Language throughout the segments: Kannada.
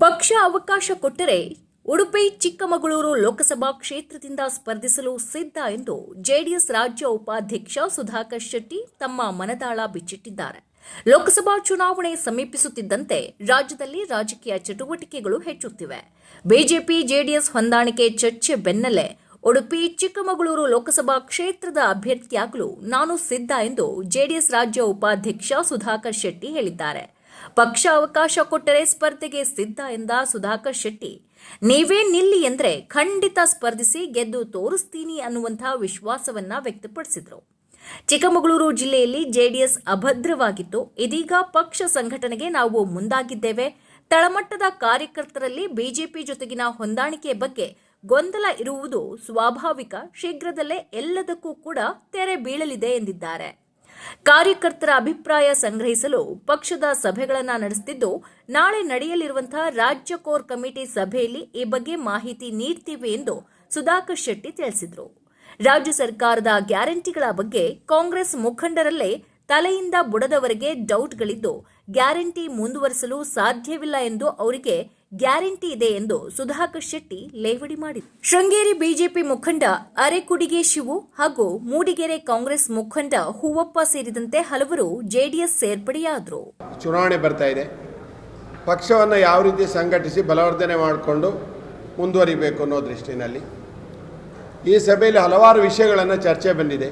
ಪಕ್ಷ ಅವಕಾಶ ಕೊಟ್ಟರೆ ಉಡುಪಿ, ಚಿಕ್ಕಮಗಳೂರು ಲೋಕಸಭಾ ಕ್ಷೇತ್ರದಿಂದ ಸ್ಪರ್ಧಿಸಲು ಸಿದ್ಧ ಎಂದು ಜೆಡಿಎಸ್ ರಾಜ್ಯ ಉಪಾಧ್ಯಕ್ಷ ಸುಧಾಕರ್ ಶೆಟ್ಟಿ ತಮ್ಮ ಮನದಾಳ ಬಿಚ್ಚಿಟ್ಟಿದ್ದಾರೆ. ಲೋಕಸಭಾ ಚುನಾವಣೆ ಸಮೀಪಿಸುತ್ತಿದ್ದಂತೆ ರಾಜ್ಯದಲ್ಲಿ ರಾಜಕೀಯ ಚಟುವಟಿಕೆಗಳು ಹೆಚ್ಚುತ್ತಿವೆ. ಬಿಜೆಪಿ, ಜೆಡಿಎಸ್ ಹೊಂದಾಣಿಕೆ ಚರ್ಚೆ ಬೆನ್ನಲ್ಲೇ ಉಡುಪಿ, ಚಿಕ್ಕಮಗಳೂರು ಲೋಕಸಭಾ ಕ್ಷೇತ್ರದ ಅಭ್ಯರ್ಥಿಯಾಗಲು ನಾನು ಸಿದ್ಧ ಎಂದು ಜೆಡಿಎಸ್ ರಾಜ್ಯ ಉಪಾಧ್ಯಕ್ಷ ಸುಧಾಕರ್ ಶೆಟ್ಟಿ ಹೇಳಿದ್ದಾರೆ. ಪಕ್ಷ ಅವಕಾಶ ಕೊಟ್ಟರೆ ಸ್ಪರ್ಧೆಗೆ ಸಿದ್ಧ ಎಂದ ಸುಧಾಕರ್ ಶೆಟ್ಟಿ. ನೀವೇ ನಿಲ್ಲಿ ಎಂದ್ರೆ ಖಂಡಿತ ಸ್ಪರ್ಧಿಸಿ ಗೆದ್ದು ತೋರಿಸ್ತೀನಿ ಅನ್ನುವಂತಹ ವಿಶ್ವಾಸವನ್ನ ವ್ಯಕ್ತಪಡಿಸಿದರು. ಚಿಕ್ಕಮಗಳೂರು ಜಿಲ್ಲೆಯಲ್ಲಿ ಜೆಡಿಎಸ್ ಅಭದ್ರವಾಗಿತ್ತು. ಇದೀಗ ಪಕ್ಷ ಸಂಘಟನೆಗೆ ನಾವು ಮುಂದಾಗಿದ್ದೇವೆ. ತಳಮಟ್ಟದ ಕಾರ್ಯಕರ್ತರಲ್ಲಿ ಬಿಜೆಪಿ ಜೊತೆಗಿನ ಹೊಂದಾಣಿಕೆ ಬಗ್ಗೆ ಗೊಂದಲ ಇರುವುದು ಸ್ವಾಭಾವಿಕ. ಶೀಘ್ರದಲ್ಲೇ ಎಲ್ಲದಕ್ಕೂ ಕೂಡ ತೆರೆ ಬೀಳಲಿದೆ ಎಂದಿದ್ದಾರೆ. ಕಾರ್ಯಕರ್ತರ ಅಭಿಪ್ರಾಯ ಸಂಗ್ರಹಿಸಲು ಪಕ್ಷದ ಸಭೆಗಳನ್ನು ನಡೆಸುತ್ತಿದ್ದು ನಾಳೆ ನಡೆಯಲಿರುವಂತಹ ರಾಜ್ಯ ಕೋರ್ ಕಮಿಟಿ ಸಭೆಯಲ್ಲಿ ಈ ಬಗ್ಗೆ ಮಾಹಿತಿ ನೀಡ್ತೀವಿ ಎಂದು ಸುಧಾಕರ್ ಶೆಟ್ಟಿ ತಿಳಿಸಿದರು. ರಾಜ್ಯ ಸರ್ಕಾರದ ಗ್ಯಾರಂಟಿಗಳ ಬಗ್ಗೆ ಕಾಂಗ್ರೆಸ್ ಮುಖಂಡರಲ್ಲೇ ತಲೆಯಿಂದ ಬುಡದವರೆಗೆ ಡೌಟ್ಗಳಿದ್ದು, ಗ್ಯಾರಂಟಿ ಮುಂದುವರಿಸಲು ಸಾಧ್ಯವಿಲ್ಲ ಎಂದು ಅವರಿಗೆ ಗ್ಯಾರಂಟಿ ಇದೆ ಎಂದು ಸುಧಾಕರ್ ಶೆಟ್ಟಿ ಲೇವಡಿ ಮಾಡಿದರು. ಶೃಂಗೇರಿ ಬಿಜೆಪಿ ಮುಖಂಡ ಅರೆಕುಡಿಗೆ ಶಿವು ಹಾಗೂ ಮೂಡಿಗೆರೆ ಕಾಂಗ್ರೆಸ್ ಮುಖಂಡ ಹೂವಪ್ಪ ಸೇರಿದಂತೆ ಹಲವರು ಜೆಡಿಎಸ್ ಸೇರ್ಪಡೆಯಾದರು. ಚುನಾವಣೆ ಬರ್ತಾ ಇದೆ. ಪಕ್ಷವನ್ನು ಯಾವ ರೀತಿ ಸಂಘಟಿಸಿ ಬಲವರ್ಧನೆ ಮಾಡಿಕೊಂಡು ಮುಂದುವರಿಬೇಕು ಅನ್ನೋ ದೃಷ್ಟಿನಲ್ಲಿ ಈ ಸಭೆಯಲ್ಲಿ ಹಲವಾರು ವಿಷಯಗಳನ್ನು ಚರ್ಚೆ ಬಂದಿದೆ.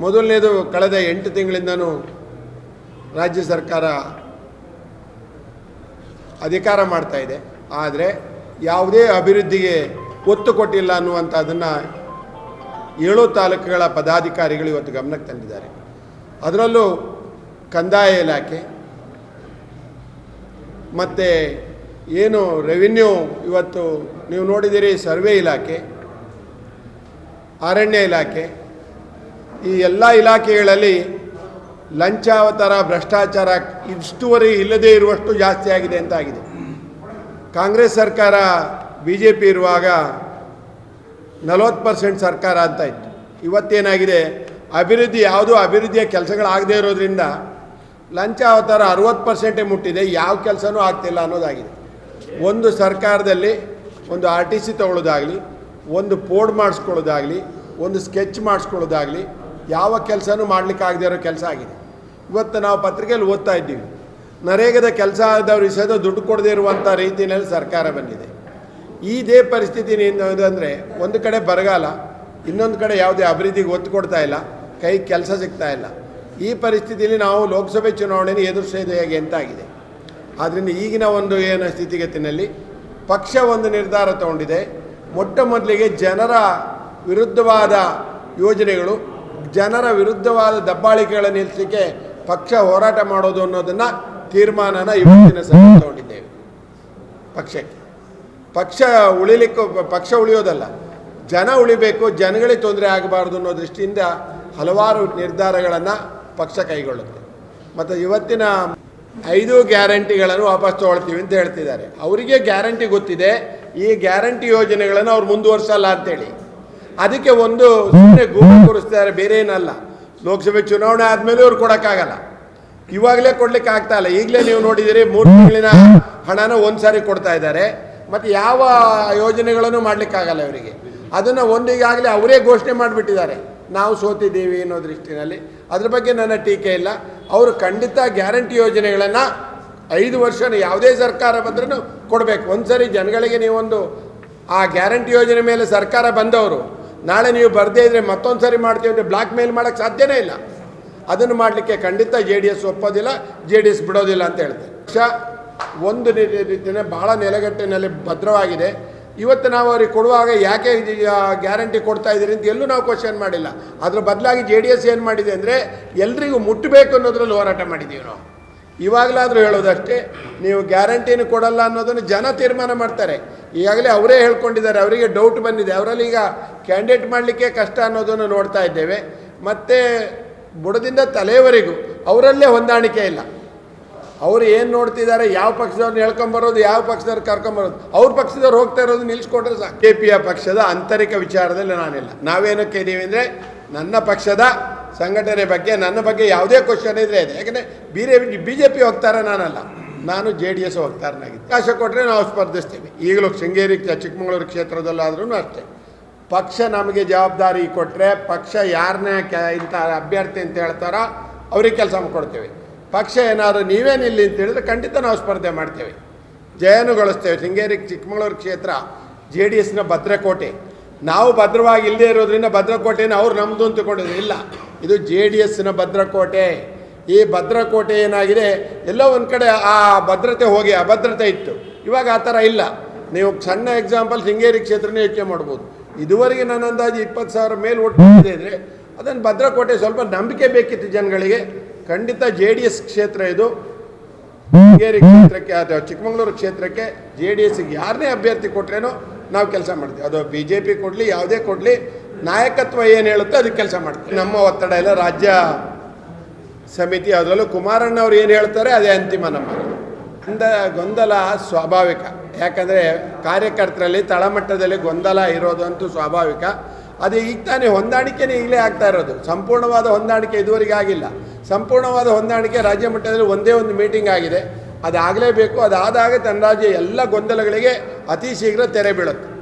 ಮೊದಲನೇದು ಕಳೆದ ಎಂಟು ತಿಂಗಳಿಂದನೂ ರಾಜ್ಯ ಸರ್ಕಾರ ಅಧಿಕಾರ ಮಾಡ್ತಾ ಇದೆ. ಆದರೆ ಯಾವುದೇ ಅಭಿವೃದ್ಧಿಗೆ ಒತ್ತು ಕೊಟ್ಟಿಲ್ಲ ಅನ್ನುವಂಥದ್ದನ್ನು ಏಳು ತಾಲೂಕುಗಳ ಪದಾಧಿಕಾರಿಗಳು ಇವತ್ತು ಗಮನಕ್ಕೆ ತಂದಿದ್ದಾರೆ. ಅದರಲ್ಲೂ ಕಂದಾಯ ಇಲಾಖೆ ಮತ್ತು ಏನು ರೆವಿನ್ಯೂ ಇವತ್ತು ನೀವು ನೋಡಿದ್ದೀರಿ, ಸರ್ವೆ ಇಲಾಖೆ, ಅರಣ್ಯ ಇಲಾಖೆ, ಈ ಎಲ್ಲ ಇಲಾಖೆಗಳಲ್ಲಿ ಲಂಚಾವತಾರ, ಭ್ರಷ್ಟಾಚಾರ ಇಷ್ಟುವರೆಗೆ ಇಲ್ಲದೇ ಇರುವಷ್ಟು ಜಾಸ್ತಿ ಆಗಿದೆ ಅಂತ ಆಗಿದೆ ಕಾಂಗ್ರೆಸ್ ಸರ್ಕಾರ ಬಿ ಜೆ ಪಿ ಇರುವಾಗ ನಲವತ್ತು ಪರ್ಸೆಂಟ್ ಸರ್ಕಾರ ಅಂತ ಇತ್ತು. ಇವತ್ತೇನಾಗಿದೆ? ಅಭಿವೃದ್ಧಿ, ಯಾವುದೂ ಅಭಿವೃದ್ಧಿಯ ಕೆಲಸಗಳಾಗದೇ ಇರೋದ್ರಿಂದ ಲಂಚ ಅವತಾರ ಅರುವತ್ತು ಪರ್ಸೆಂಟೇ ಮುಟ್ಟಿದೆ, ಯಾವ ಕೆಲಸನೂ ಆಗ್ತಿಲ್ಲ ಅನ್ನೋದಾಗಿದೆ. ಒಂದು ಸರ್ಕಾರದಲ್ಲಿ ಒಂದು ಆರ್ ಟಿ ಸಿ ತಗೊಳ್ಳೋದಾಗಲಿ, ಒಂದು ಪೋರ್ಡ್ ಮಾಡಿಸ್ಕೊಳ್ಳೋದಾಗಲಿ, ಒಂದು ಸ್ಕೆಚ್ ಮಾಡಿಸ್ಕೊಳ್ಳೋದಾಗಲಿ ಯಾವ ಕೆಲಸನೂ ಮಾಡಲಿಕ್ಕಾಗದೇ ಇರೋ ಕೆಲಸ ಆಗಿದೆ. ಇವತ್ತು ನಾವು ಪತ್ರಿಕೆಯಲ್ಲಿ ಓದ್ತಾ ಇದ್ದೀವಿ. ನರೇಗದ ಕೆಲಸ ಆದವ್ರು ಸಹಿತ ದುಡ್ಡು ಕೊಡದೇ ಇರುವಂಥ ರೀತಿಯಲ್ಲಿ ಸರ್ಕಾರ ಬಂದಿದೆ. ಇದೇ ಪರಿಸ್ಥಿತಿ ಅಂದರೆ ಒಂದು ಕಡೆ ಬರಗಾಲ, ಇನ್ನೊಂದು ಕಡೆ ಯಾವುದೇ ಅಭಿವೃದ್ಧಿಗೆ ಒತ್ತು ಕೊಡ್ತಾ ಇಲ್ಲ, ಕೈ ಕೆಲಸ ಸಿಗ್ತಾ ಇಲ್ಲ. ಈ ಪರಿಸ್ಥಿತಿಯಲ್ಲಿ ನಾವು ಲೋಕಸಭೆ ಚುನಾವಣೆಯನ್ನು ಎದುರಿಸೋದು ಹೇಗೆ ಅಂತಾಗಿದೆ ಆದ್ದರಿಂದ ಈಗಿನ ಒಂದು ಏನು ಸ್ಥಿತಿಗತಿನಲ್ಲಿ ಪಕ್ಷ ಒಂದು ನಿರ್ಧಾರ ತಗೊಂಡಿದೆ. ಮೊಟ್ಟ ಮೊದಲಿಗೆ ಜನರ ವಿರುದ್ಧವಾದ ಯೋಜನೆಗಳು ಜನರ ವಿರುದ್ಧವಾದ ದಬ್ಬಾಳಿಕೆಗಳ ನಿಲ್ಲಿಸಲಿಕ್ಕೆ ಪಕ್ಷ ಹೋರಾಟ ಮಾಡೋದು ಅನ್ನೋದನ್ನು ತೀರ್ಮಾನನ ಇವತ್ತಿನ ಸಭೆ ತಗೊಂಡಿದ್ದೇವೆ. ಪಕ್ಷಕ್ಕೆ. ಪಕ್ಷ ಉಳಿಲಿಕ್ಕೆ, ಪಕ್ಷ ಉಳಿಯೋದಲ್ಲ. ಜನ ಉಳಿಬೇಕು, ಜನಗಳಿಗೆ ತೊಂದರೆ ಆಗಬಾರ್ದು ಅನ್ನೋ ದೃಷ್ಟಿಯಿಂದ ಹಲವಾರು ನಿರ್ಧಾರಗಳನ್ನು ಪಕ್ಷ ಕೈಗೊಳ್ಳುತ್ತೆ. ಮತ್ತು ಇವತ್ತಿನ ಐದು ಗ್ಯಾರಂಟಿಗಳನ್ನು ವಾಪಸ್ ತೊಗೊಳ್ತೀವಿ ಅಂತ ಹೇಳ್ತಿದ್ದಾರೆ. ಅವರಿಗೆ ಗ್ಯಾರಂಟಿ ಗೊತ್ತಿದೆ. ಈ ಗ್ಯಾರಂಟಿ ಯೋಜನೆಗಳನ್ನು ಅವ್ರು ಮುಂದುವರಿಸಲ್ಲ ಅಂತೇಳಿ. ಅದಕ್ಕೆ ಒಂದು ಸುಮ್ಮನೆ ಗೂಗಲ್ ಕೂರಿಸ್ತಿದ್ದಾರೆ ಬೇರೆ ಏನಲ್ಲ. ಲೋಕಸಭೆ ಚುನಾವಣೆ ಆದಮೇಲೆ ಅವ್ರು ಕೊಡೋಕ್ಕಾಗಲ್ಲ. ಇವಾಗಲೇ ಕೊಡ್ಲಿಕ್ಕೆ ಆಗ್ತಾ ಇಲ್ಲ. ಈಗಲೇ ನೀವು ನೋಡಿದಿರಿ ಮೂರು ತಿಂಗಳಿನ ಹಣನ ಒಂದು ಸಾರಿ ಕೊಡ್ತಾ ಇದ್ದಾರೆ. ಮತ್ತು ಯಾವ ಯೋಜನೆಗಳನ್ನು ಮಾಡಲಿಕ್ಕಾಗಲ್ಲ ಇವರಿಗೆ. ಅದನ್ನು ಒಂದು ಈಗಾಗಲೇ ಅವರೇ ಘೋಷಣೆ ಮಾಡಿಬಿಟ್ಟಿದ್ದಾರೆ. ನಾವು ಸೋತಿದ್ದೀವಿ ಅನ್ನೋ ದೃಷ್ಟಿನಲ್ಲಿ. ಅದ್ರ ಬಗ್ಗೆ ನನ್ನ ಟೀಕೆ ಇಲ್ಲ. ಅವರು ಖಂಡಿತ ಗ್ಯಾರಂಟಿ ಯೋಜನೆಗಳನ್ನು ಐದು ವರ್ಷ ಯಾವುದೇ ಸರ್ಕಾರ ಬಂದ್ರೂ ಕೊಡಬೇಕು. ಒಂದು ಸರಿ ಜನಗಳಿಗೆ ನೀವೊಂದು ಆ ಗ್ಯಾರಂಟಿ ಯೋಜನೆ ಮೇಲೆ ಸರ್ಕಾರ ಬಂದವರು ನಾಳೆ ನೀವು ಬರದೇ ಇದ್ರೆ ಮತ್ತೊಂದು ಸರಿ ಮಾಡ್ತೀವಿ ಅಂದರೆ ಬ್ಲಾಕ್ ಮೇಲ್ ಮಾಡೋಕ್ಕೆ ಸಾಧ್ಯನೇ ಇಲ್ಲ. ಅದನ್ನು ಮಾಡಲಿಕ್ಕೆ ಖಂಡಿತ ಜೆ ಡಿ ಎಸ್ ಒಪ್ಪೋದಿಲ್ಲ ಜೆ ಡಿ ಎಸ್ ಬಿಡೋದಿಲ್ಲ ಅಂತ ಹೇಳ್ತಾರೆ. ಪಕ್ಷ ಒಂದು ರೀತಿಯ ಭಾಳ ನೆಲೆಗಟ್ಟಿನಲ್ಲಿ ಭದ್ರವಾಗಿದೆ. ಇವತ್ತು ನಾವು ಅವ್ರಿಗೆ ಕೊಡುವಾಗ ಯಾಕೆ ಗ್ಯಾರಂಟಿ ಕೊಡ್ತಾ ಇದ್ದೀರಿ ಅಂತ ಎಲ್ಲೂ ನಾವು ಕ್ವಶನ್ ಮಾಡಿಲ್ಲ. ಅದ್ರ ಬದಲಾಗಿ ಜೆ ಡಿ ಎಸ್ ಏನು ಮಾಡಿದೆ ಅಂದರೆ ಎಲ್ರಿಗೂ ಮುಟ್ಟಬೇಕು ಅನ್ನೋದ್ರಲ್ಲಿ ಹೋರಾಟ ಮಾಡಿದ್ದೀವಿ ನಾವು. ಇವಾಗಲಾದರೂ ಹೇಳೋದಷ್ಟೇ ನೀವು ಗ್ಯಾರಂಟಿನೂ ಕೊಡಲ್ಲ ಅನ್ನೋದನ್ನು ಜನ ತೀರ್ಮಾನ ಮಾಡ್ತಾರೆ ಈಗಾಗಲೇ ಅವರೇ ಹೇಳ್ಕೊಂಡಿದ್ದಾರೆ ಅವರಿಗೆ ಡೌಟ್ ಬಂದಿದೆ ಅವರಲ್ಲಿ ಈಗ ಕ್ಯಾಂಡಿಡೇಟ್ ಮಾಡಲಿಕ್ಕೆ ಕಷ್ಟ ಅನ್ನೋದನ್ನು ನೋಡ್ತಾ ಇದ್ದೇವೆ ಮತ್ತು ಬುಡದಿಂದ ತಲೆಯವರೆಗೂ ಅವರಲ್ಲೇ ಹೊಂದಾಣಿಕೆ ಇಲ್ಲ ಅವರು ಏನು ನೋಡ್ತಿದ್ದಾರೆ ಯಾವ ಪಕ್ಷದವ್ರನ್ನ ಹೇಳ್ಕೊಂಬರೋದು ಯಾವ ಪಕ್ಷದವ್ರು ಕರ್ಕೊಂಬರೋದು ಅವ್ರ ಪಕ್ಷದವ್ರು ಹೋಗ್ತಾ ಇರೋದು ನಿಲ್ಲಿಸ್ಕೊಂಡ್ರೆ ಸಾಕು ಕೆ ಪಿಯ ಪಕ್ಷದ ಆಂತರಿಕ ವಿಚಾರದಲ್ಲಿ ನಾನಿಲ್ಲ ನಾವೇನಕ್ಕೆ ಇದ್ದೀವಿ ಅಂದರೆ ನನ್ನ ಪಕ್ಷದ ಸಂಘಟನೆ ಬಗ್ಗೆ, ನನ್ನ ಬಗ್ಗೆ ಯಾವುದೇ ಕ್ವಶನ್ ಇದ್ರೆ ಇದೆ ಯಾಕಂದರೆ ಬೇರೆ ಬಿ ಜೆ ಪಿ ಹೋಗ್ತಾರೆ ನಾನಲ್ಲ. ನಾನು ಜೆ ಡಿ ಎಸ್ ಹೋಗ್ತಾರನಾಗಿದ್ದೆ. ಅವಕಾಶ ಕೊಟ್ಟರೆ ನಾವು ಸ್ಪರ್ಧಿಸ್ತೇವೆ. ಈಗಲೂ ಶೃಂಗೇರಿ ಚಿಕ್ಕಮಗಳೂರು ಕ್ಷೇತ್ರದಲ್ಲಾದ್ರೂ ಅಷ್ಟೇ. ಪಕ್ಷ ನಮಗೆ ಜವಾಬ್ದಾರಿ ಕೊಟ್ಟರೆ ಪಕ್ಷ ಯಾರನ್ನೇ ಕೆ ಇಂಥ ಅಭ್ಯರ್ಥಿ ಅಂತ ಹೇಳ್ತಾರೋ ಅವ್ರಿಗೆ ಕೆಲಸ ಕೊಡ್ತೇವೆ ಪಕ್ಷ ಏನಾದರೂ ನೀವೇ ನಿಲ್ಲಿ ಅಂತ ಹೇಳಿದ್ರೆ ಖಂಡಿತ ನಾವು ಸ್ಪರ್ಧೆ ಮಾಡ್ತೇವೆ. ಜಯನುಗೊಳಿಸ್ತೇವೆ ಶೃಂಗೇರಿ ಚಿಕ್ಕಮಗಳೂರು ಕ್ಷೇತ್ರ ಜೆ ಡಿ ಎಸ್ನ ಭದ್ರಕೋಟೆ. ನಾವು ಭದ್ರವಾಗಿ ಇಲ್ಲದೆ ಇರೋದ್ರಿಂದ ಭದ್ರಕೋಟೆನ ಅವ್ರು ನಮ್ಮದು ಅಂತ ಇಲ್ಲ, ಇದು ಜೆ ಡಿ ಎಸ್ನ ಭದ್ರಕೋಟೆ. ಈ ಭದ್ರಕೋಟೆ ಏನಾಗಿದೆ, ಎಲ್ಲೋ ಒಂದು ಕಡೆ ಆ ಭದ್ರತೆ ಹೋಗಿ ಅಭದ್ರತೆ ಇತ್ತು. ಇವಾಗ ಆ ಥರ ಇಲ್ಲ. ನೀವು ಸಣ್ಣ ಎಕ್ಸಾಂಪಲ್ ಶೃಂಗೇರಿ ಕ್ಷೇತ್ರನೇ ಯೋಚನೆ ಮಾಡ್ಬೋದು. ಇದುವರೆಗೆ ನನ್ನ ಅಂದಾಜು ಇಪ್ಪತ್ತು ಸಾವಿರ ಮೇಲೆ ಓಟ್ ಅಂದರೆ ಅದನ್ನು ಭದ್ರಕೋಟೆ ಸ್ವಲ್ಪ ನಂಬಿಕೆ ಬೇಕಿತ್ತು ಜನಗಳಿಗೆ. ಖಂಡಿತ ಜೆ ಡಿ ಎಸ್ ಕ್ಷೇತ್ರ ಇದು. ಶೃಂಗೇರಿ ಕ್ಷೇತ್ರಕ್ಕೆ ಅಥವಾ ಚಿಕ್ಕಮಗಳೂರು ಕ್ಷೇತ್ರಕ್ಕೆ ಜೆ ಡಿ ಎಸ್ಗೆ ಯಾರನ್ನೇ ಅಭ್ಯರ್ಥಿ ಕೊಟ್ರೇನೋ ನಾವು ಕೆಲಸ ಮಾಡ್ತೀವಿ. ಅದು ಬಿ ಜೆ ಪಿ ಕೊಡಲಿ, ಯಾವುದೇ ಕೊಡಲಿ, ನಾಯಕತ್ವ ಏನು ಹೇಳುತ್ತೋ ಅದಕ್ಕೆ ಕೆಲಸ ಮಾಡ್ತೀವಿ. ನಮ್ಮ ಒತ್ತಡ ಎಲ್ಲ ರಾಜ್ಯ ಸಮಿತಿ ಅದರಲ್ಲೂ ಕುಮಾರಣ್ಣ ಅವ್ರು ಏನು ಹೇಳ್ತಾರೆ, ಅದೇ ಅಂತಿಮ ನಮ್ಮ. ಅಂದ, ಗೊಂದಲ ಸ್ವಾಭಾವಿಕ. ಯಾಕಂದರೆ ಕಾರ್ಯಕರ್ತರಲ್ಲಿ ತಳಮಟ್ಟದಲ್ಲಿ ಗೊಂದಲ ಇರೋದಂತೂ ಸ್ವಾಭಾವಿಕ. ಅದು ಈಗ ತಾನೇ ಹೊಂದಾಣಿಕೆನೇ ಈಗಲೇ ಆಗ್ತಾ ಇರೋದು. ಸಂಪೂರ್ಣವಾದ ಹೊಂದಾಣಿಕೆ ಇದುವರೆಗೆ ಆಗಿಲ್ಲ. ಸಂಪೂರ್ಣವಾದ ಹೊಂದಾಣಿಕೆ ರಾಜ್ಯ ಮಟ್ಟದಲ್ಲಿ ಒಂದೇ ಒಂದು ಮೀಟಿಂಗ್ ಆಗಿದೆ. ಅದಾಗಲೇಬೇಕು. ಅದಾದಾಗ ತನ್ನ ರಾಜ್ಯ ಎಲ್ಲ ಗೊಂದಲಗಳಿಗೆ ಅತಿ ಶೀಘ್ರ ತೆರೆ ಬೀಳುತ್ತೆ.